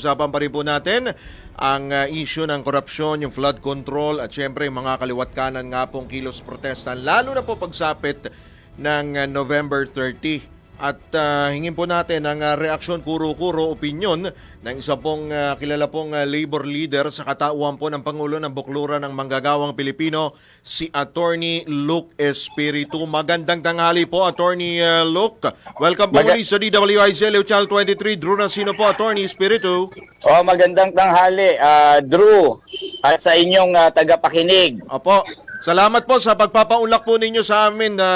Pag-usapan pa rin po natin ang uh, issue ng korupsyon, yung flood control at syempre yung mga kaliwat kanan nga pong kilos protesta, lalo na po pagsapit ng uh, November 30. At uh, hingin po natin ang uh, reaksyon, kuro-kuro, opinion ng isa pong uh, kilala pong uh, labor leader sa katauhan po ng Pangulo ng Bukluran ng Manggagawang Pilipino, si Attorney Luke Espiritu. Magandang tanghali po, Attorney uh, Luke. Welcome po muli sa DWIZ Leo Channel 23. Drew Racino po, Attorney Espiritu. Oh, magandang tanghali, ah, Drew, at sa inyong ah, tagapakinig. Opo. Salamat po sa pagpapaunlak po ninyo sa amin na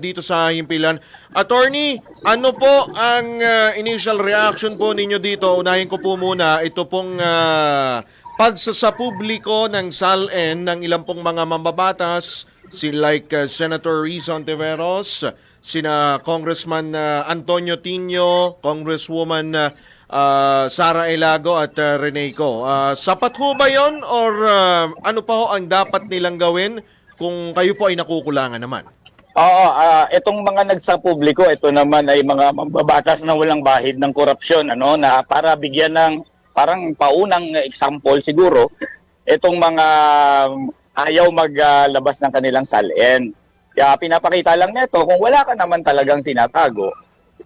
dito sa Himpilan. Attorney, ano po ang uh, initial reaction po ninyo dito? Unahin ko po muna ito pong uh, pagsasapubliko ng SALN ng ilang pong mga mambabatas si like uh, Senator Rizon Tiveros, sina Congressman uh, Antonio Tino, Congresswoman uh, uh, Sara Elago at uh, Reneco. Uh, sapat ho ba yon or uh, ano pa ho ang dapat nilang gawin kung kayo po ay nakukulangan naman? Oo, ah, itong mga nagsapubliko, ito naman ay mga mambabatas na walang bahid ng korupsyon, ano, na para bigyan ng parang paunang example siguro, itong mga ayaw maglabas ng kanilang salin. Kaya pinapakita lang nito, kung wala ka naman talagang tinatago,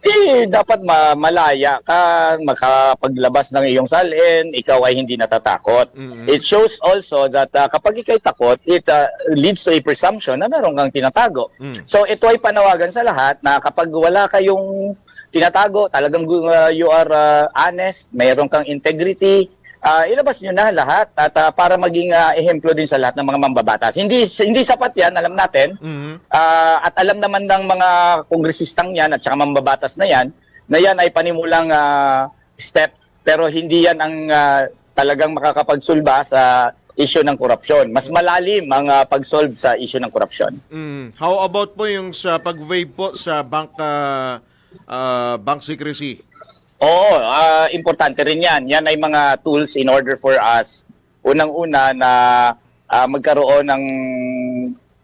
eh, dapat ma- malaya ka makapaglabas ng iyong salin, ikaw ay hindi natatakot. Mhm. It shows also that uh, kapag ikay takot, it uh, leads to a presumption na meron kang tinatago. Mm. So ito ay panawagan sa lahat na kapag wala kayong tinatago, talagang uh, you are uh, honest, mayroon kang integrity, uh, ilabas nyo na lahat at uh, para maging uh, ehemplo din sa lahat ng mga mambabatas. Hindi hindi sapat yan, alam natin. Mhm. Ah, at alam naman ng mga kongresistang yan at saka mambabatas na yan, na yan ay panimulang ah, step pero hindi yan ang ah, talagang makakapagsulba sa issue ng korupsyon. Mas malalim ang ah, pag-solve sa issue ng korupsyon. Mm. How about po yung sa pag-waive po sa bank uh, uh, bank secrecy? Oo, ah, importante rin yan. Yan ay mga tools in order for us, unang-una na ah, magkaroon ng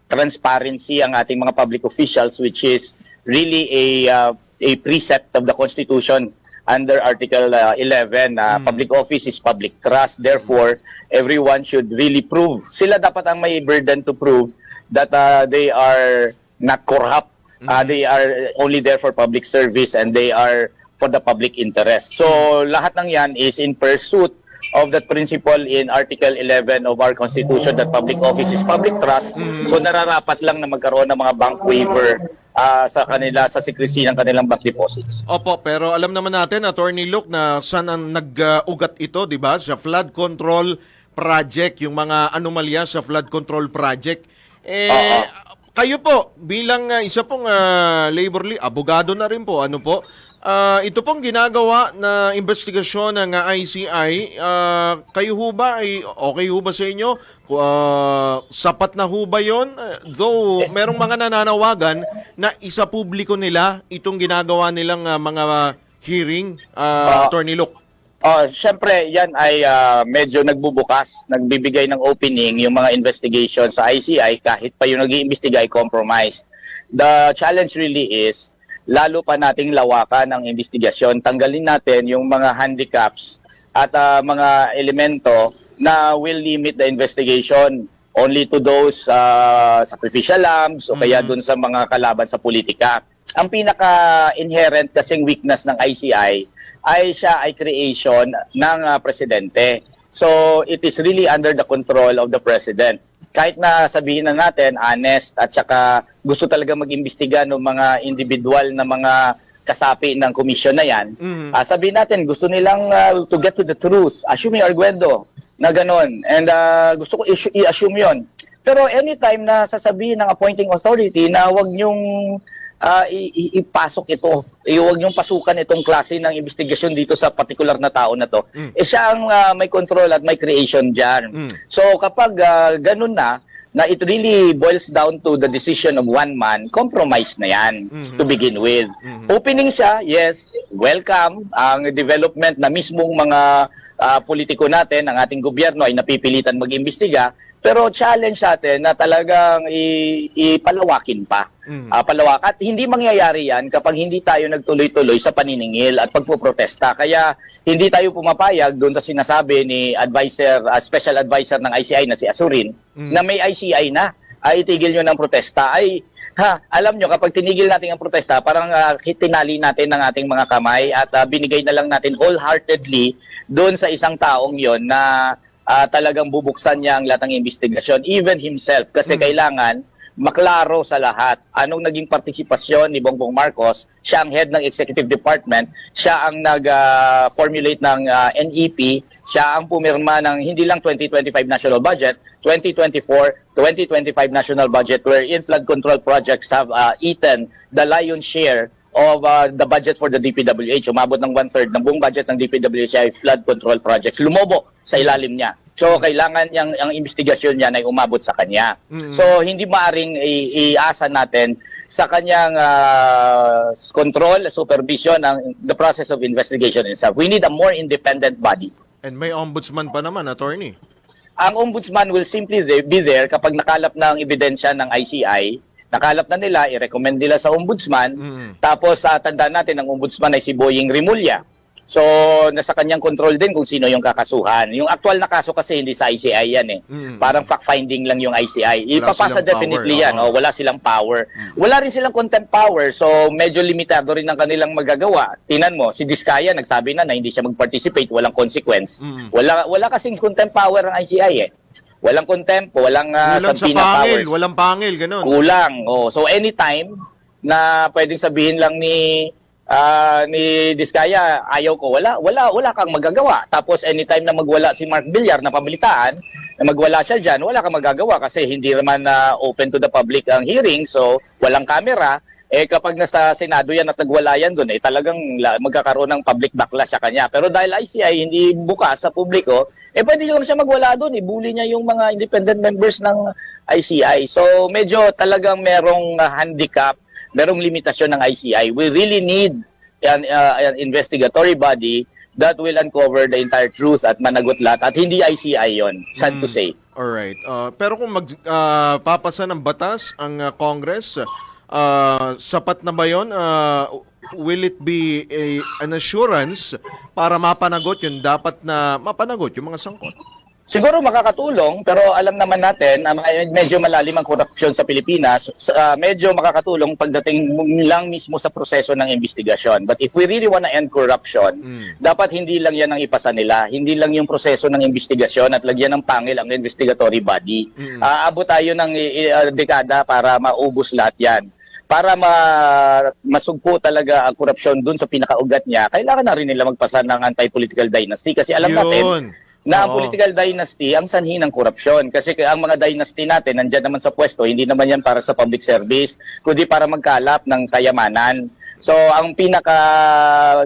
transparency ang ating mga public officials which is really a ah, a precept of the Constitution under Article ah, 11 na public office is public trust. Therefore, everyone should really prove. Sila dapat ang may burden to prove that ah, they are not corrupt. Ah, they are only there for public service and they are for the public interest. So lahat ng yan is in pursuit of that principle in Article 11 of our Constitution that public office is public trust. So nararapat lang na magkaroon ng mga bank waiver ah, sa kanila sa secrecy ng kanilang bank deposits. Opo, pero alam naman natin, Attorney Luke, na saan ang nag-ugat ito, di ba? Sa flood control project, yung mga anomalya sa flood control project. Eh, Oo. kayo po, bilang uh, isa pong uh, labor league, abogado na rin po, ano po, ah, ito pong ginagawa na investigasyon ng uh, ICI, ah, kayo ho ba, ay okay ho ba sa inyo? Ah, sapat na ho ba yun? Though, merong mga nananawagan na isa publiko nila itong ginagawa nilang ah, mga hearing, ah, Ah. Attorney Luke. Oh, syempre, yan ay ah, medyo nagbubukas, nagbibigay ng opening yung mga investigation sa ICI kahit pa yung nag-iimbestiga ay compromised. The challenge really is lalo pa nating lawakan ang investigasyon, tanggalin natin yung mga handicaps at ah, mga elemento na will limit the investigation only to those ah, sacrificial lambs o kaya Mhm. dun sa mga kalaban sa politika. Ang pinaka-inherent kasing weakness ng ICI ay siya ay creation ng ah, presidente. So it is really under the control of the president. Kahit na sabihin na natin honest at saka gusto talaga mag-imbestiga ng mga individual na mga kasapi ng komisyon na yan, Mhm. ah, sabihin natin gusto nilang ah, to get to the truth, assuming arguendo na ganon. And ah, gusto ko i-assume yon. Pero anytime na sasabihin ng appointing authority na wag niyong i- ipasok ito, i- wag niyong pasukan itong klase ng investigasyon dito sa particular na tao na to, Mm. eh siya ang ah, may control at may creation dyan. Mm. So kapag ah, ganun na, na it really boils down to the decision of one man, compromise na yan Mhm. to begin with. Mhm. Opening siya, yes, welcome ang development na mismong mga ah, politiko natin, ang ating gobyerno ay napipilitan mag-imbestiga. Pero challenge sa atin na talagang ipalawakin pa. Mm. Ah, palawak. At hindi mangyayari yan kapag hindi tayo nagtuloy-tuloy sa paniningil at pagpoprotesta. Kaya hindi tayo pumapayag doon sa sinasabi ni advisor, ah, special advisor ng ICI na si Asurin, Mm. na may ICI na. Ay, itigil nyo ng protesta. Ay, ha, alam nyo, kapag tinigil natin ang protesta, parang ah, tinali natin ng ating mga kamay at ah, binigay na lang natin wholeheartedly doon sa isang taong yon na ah, talagang bubuksan niya ang lahat ng investigasyon, even himself. Kasi Mm. kailangan maklaro sa lahat. Anong naging partisipasyon ni Bongbong Marcos? Siya ang head ng executive department, siya ang nag-formulate ng ah, NEP, siya ang pumirma ng hindi lang 2025 national budget, 2024, 2025 national budget wherein flood control projects have ah, eaten the lion's share of ah, the budget for the DPWH. Umabot ng one-third ng buong budget ng DPWH ay flood control projects. Lumobo sa ilalim niya. So, kailangan yung, ang investigasyon niya ay umabot sa kanya. Mm. So, hindi maaring iasa natin sa kanyang ah, control, supervision, ang, the process of investigation itself. We need a more independent body. And may ombudsman pa naman, attorney. Ang ombudsman will simply be there kapag nakalap na ang ebidensya ng ICI, nakalap na nila, i-recommend nila sa ombudsman, Mm. tapos sa tandaan natin, ang ombudsman ay si Boying Rimulya. So, nasa kanyang control din kung sino yung kakasuhan. Yung actual na kaso kasi hindi sa ICI yan eh. Mm. Parang fact-finding lang yung ICI. Ipapasa definitely power, yan. Oh, wala silang power. Wala rin silang contempt power. So, medyo limitado rin ang kanilang magagawa. Tinan mo, si Diskaya nagsabi na na hindi siya mag-participate, walang consequence. Mm. Wala wala kasing contempt power ang ICI eh. Walang contempt, walang uh, Kulang sa pangil, powers. walang pangil, ganun. Kulang. Oh, so anytime na pwedeng sabihin lang ni ah, ni Diskaya, ayaw ko, wala, wala, wala kang magagawa. Tapos anytime na magwala si Mark Villar na pabalitaan, na magwala siya dyan, wala kang magagawa kasi hindi naman na open to the public ang hearing, so walang camera. Eh kapag nasa Senado yan at nagwala yan doon, eh talagang la- magkakaroon ng public backlash sa kanya. Pero dahil ICI hindi bukas sa publiko, eh pwede lang siya magwala doon. Ibuli niya yung mga independent members ng ICI. So medyo talagang merong uh, handicap, merong limitasyon ng ICI. We really need an, uh, an investigatory body that will uncover the entire truth at managot lahat. At hindi ICI yon sad to Mm. say. Alright. Uh, pero kung mag, uh, papasa ng batas ang uh, Congress, uh, sapat na ba yun? Uh, will it be a, an assurance para mapanagot yun? Dapat na mapanagot yung mga sangkot. Siguro makakatulong, pero alam naman natin na medyo malalim ang korupsyon sa Pilipinas. Ah, medyo makakatulong pagdating lang mismo sa proseso ng investigasyon. But if we really want to end corruption, Mm. dapat hindi lang yan ang ipasa nila. Hindi lang yung proseso ng investigasyon at lagyan ng pangil ang investigatory body. Mm. Aabot tayo ng ah, dekada para maubos lahat yan. Para ma masugpo talaga ang korupsyon dun sa pinakaugat niya, kailangan na rin nila magpasa ng anti-political dynasty. Kasi alam natin, Yun. Na ang Oo. political dynasty ang sanhi ng korupsyon. Kasi k- ang mga dynasty natin, nandyan naman sa pwesto, hindi naman yan para sa public service, kundi para magkalap ng kayamanan. So, ang pinaka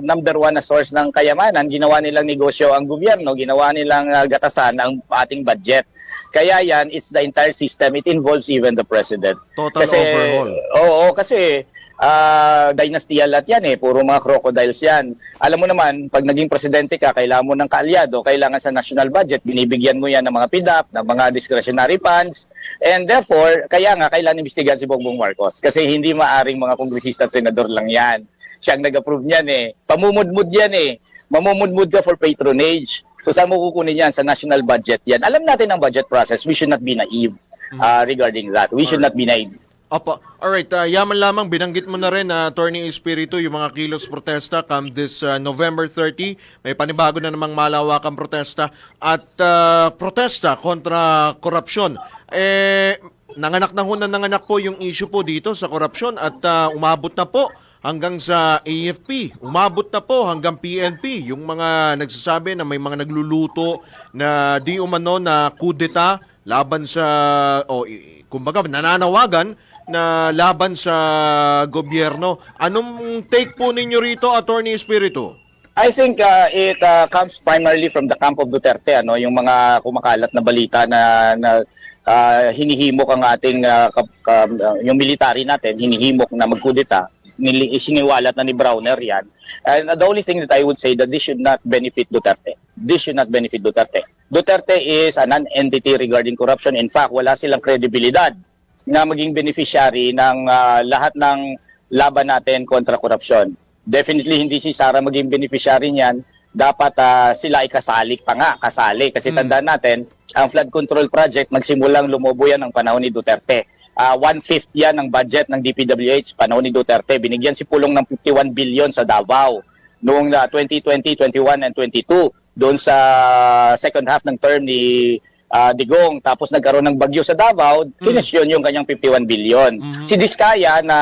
number one na source ng kayamanan, ginawa nilang negosyo ang gobyerno, ginawa nilang ah, gatasan ang ating budget. Kaya yan, it's the entire system. It involves even the president. Total kasi, overhaul. Oo, kasi ah dynasty lahat yan eh. Puro mga crocodiles yan. Alam mo naman, pag naging presidente ka, kailangan mo ng kaalyado, kailangan sa national budget, binibigyan mo yan ng mga PIDAP, ng mga discretionary funds, and therefore, kaya nga, kailangan imbestigahan si Bongbong Marcos. Kasi hindi maaring mga kongresista at senador lang yan. Siya ang nag-approve niyan eh. Pamumudmud yan eh. Mamumudmud ka for patronage. So saan mo kukunin yan? Sa national budget yan. Alam natin ang budget process. We should not be naive ah, regarding that. We should not be naive. Opo. Alright, uh, yaman lamang, binanggit mo na rin, uh, Attorney Espiritu, yung mga kilos protesta come this uh, November 30. May panibago na namang malawakang protesta at uh, protesta kontra korupsyon. Eh, nanganak na ho na nanganak po yung issue po dito sa korupsyon at uh, umabot na po hanggang sa AFP. Umabot na po hanggang PNP. Yung mga nagsasabi na may mga nagluluto na di umano na kudeta laban sa, o i- kumbaga, nananawagan na laban sa gobyerno. Anong take po ninyo rito, Attorney Espiritu? I think uh, it uh, comes primarily from the camp of Duterte ano yung mga kumakalat na balita na, na uh, hinihimok ang ating uh, kap- ka- uh, yung military natin hinihimok na magkudeta. Isiniwalat na ni Browner yan. And the only thing that I would say that this should not benefit Duterte. This should not benefit Duterte. Duterte is an entity regarding corruption. In fact wala silang kredibilidad na maging beneficiary ng uh, lahat ng laban natin kontra korupsyon definitely hindi si Sara maging beneficiary niyan. Dapat ah, sila ay kasali pa nga, kasali. Kasi tandaan natin, ang flood control project, magsimulang lumubo yan ng panahon ni Duterte. Ah, one-fifth yan ng budget ng DPWH panahon ni Duterte. Binigyan si Pulong ng 51 billion sa Davao noong ah, 2020, 21, and 22. Doon sa second half ng term ni ah, Digong. Tapos nagkaroon ng bagyo sa Davao, kinesyon yung kanyang 51 billion. Mhm. Si Diskaya na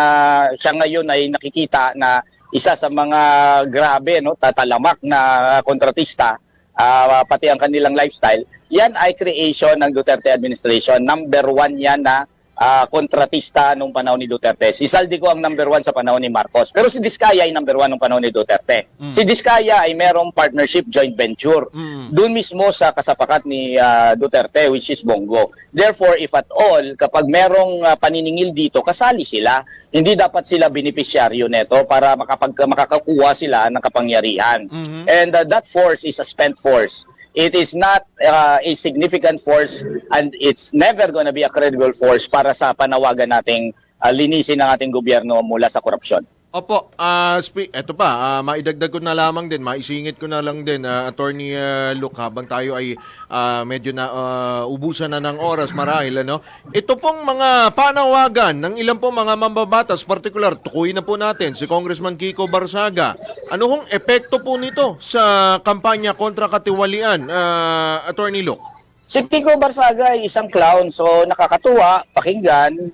siya ngayon ay nakikita na isa sa mga grabe no tatalamak na kontratista ah, pati ang kanilang lifestyle yan ay creation ng Duterte administration number one yan na ah, kontratista nung panahon ni Duterte si Saldico ang number one sa panahon ni Marcos pero si Diskaya ay number one nung panahon ni Duterte Mm. si Diskaya ay merong partnership joint venture Mm. doon mismo sa kasapakat ni ah, Duterte which is Bongo. Therefore, if at all, kapag merong ah, paniningil dito, kasali sila. Hindi dapat sila beneficiaryo neto para makapag makakakuha sila ng kapangyarihan. Mhm. And uh, that force is a spent force. It is not uh, a significant force and it's never going to be a credible force para sa panawagan nating uh, linisin ng ating gobyerno mula sa korupsyon. Opo, ah spe- eto pa, ah, maidagdag ko na lamang din, maisingit ko na lang din, ah, Attorney ah, Luke, habang tayo ay ah, medyo na ah, ubusan na ng oras marahil, ano? Ito pong mga panawagan ng ilang po mga mambabatas, particular, tukuyin na po natin, si Congressman Kiko Barsaga. Ano hong epekto po nito sa kampanya kontra katiwalian, ah, Attorney Luke? Si Kiko Barsaga ay isang clown, so nakakatuwa, pakinggan.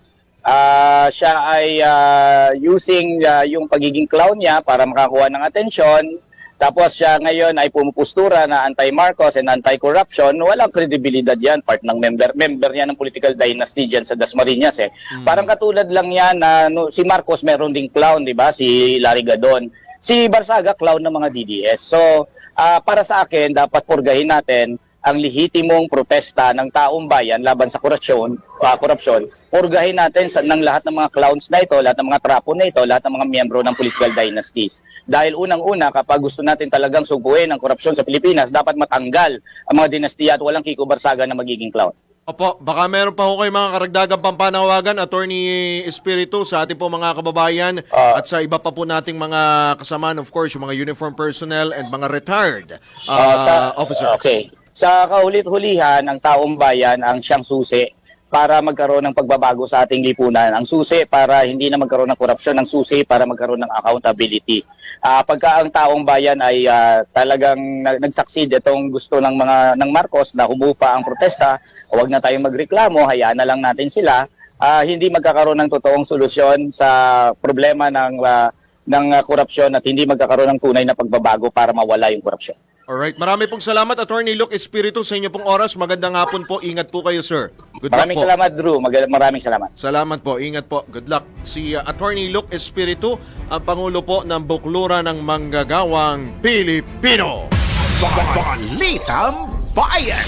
Ah, siya ay ah, using ah, yung pagiging clown niya para makakuha ng atensyon. Tapos siya ngayon ay pumupustura na anti-Marcos and anti-corruption. Walang kredibilidad yan. Part ng member member niya ng political dynasty dyan sa Dasmariñas. Eh. Parang katulad lang yan na no, si Marcos meron ding clown, di ba? Si Larry Gadon. Si Barsaga, clown ng mga DDS. So, ah, para sa akin, dapat purgahin natin ang lehitimong protesta ng taong bayan laban sa korupsyon, uh, korupsyon, purgahin natin sa, ng lahat ng mga clowns na ito, lahat ng mga trapo na ito, lahat ng mga miyembro ng political dynasties. Dahil unang-una, kapag gusto natin talagang suguin ang korupsyon sa Pilipinas, dapat matanggal ang mga dinastiya at walang Kiko Barsaga na magiging clown. Opo, baka meron pa ho kayo mga karagdagang pampanawagan, Attorney Espiritu, sa ating po mga kababayan Ah. at sa iba pa po nating mga kasamaan, of course, yung mga uniform personnel and mga retired uh, Ah, sa, officers. Okay. Sa kaulit-hulihan, ang taong bayan ang siyang susi para magkaroon ng pagbabago sa ating lipunan. Ang susi para hindi na magkaroon ng korupsyon, ang susi para magkaroon ng accountability. Ah, pagka ang taong bayan ay ah, talagang nag- nag-succeed itong gusto ng mga ng Marcos na humupa ang protesta, huwag na tayong magreklamo, hayaan na lang natin sila. Ah, hindi magkakaroon ng totoong solusyon sa problema ng ah, ng ah, korupsyon at hindi magkakaroon ng tunay na pagbabago para mawala yung korupsyon. Alright, marami pong salamat, Attorney Luke Espiritu, sa inyo pong oras. Magandang hapon po. Ingat po kayo, sir. Good Maraming luck po. salamat, Drew. Mag- maraming salamat. Salamat po. Ingat po. Good luck. Si uh, Attorney Luke Espiritu, ang Pangulo po ng Buklura ng Manggagawang Pilipino. Balitang Bayan!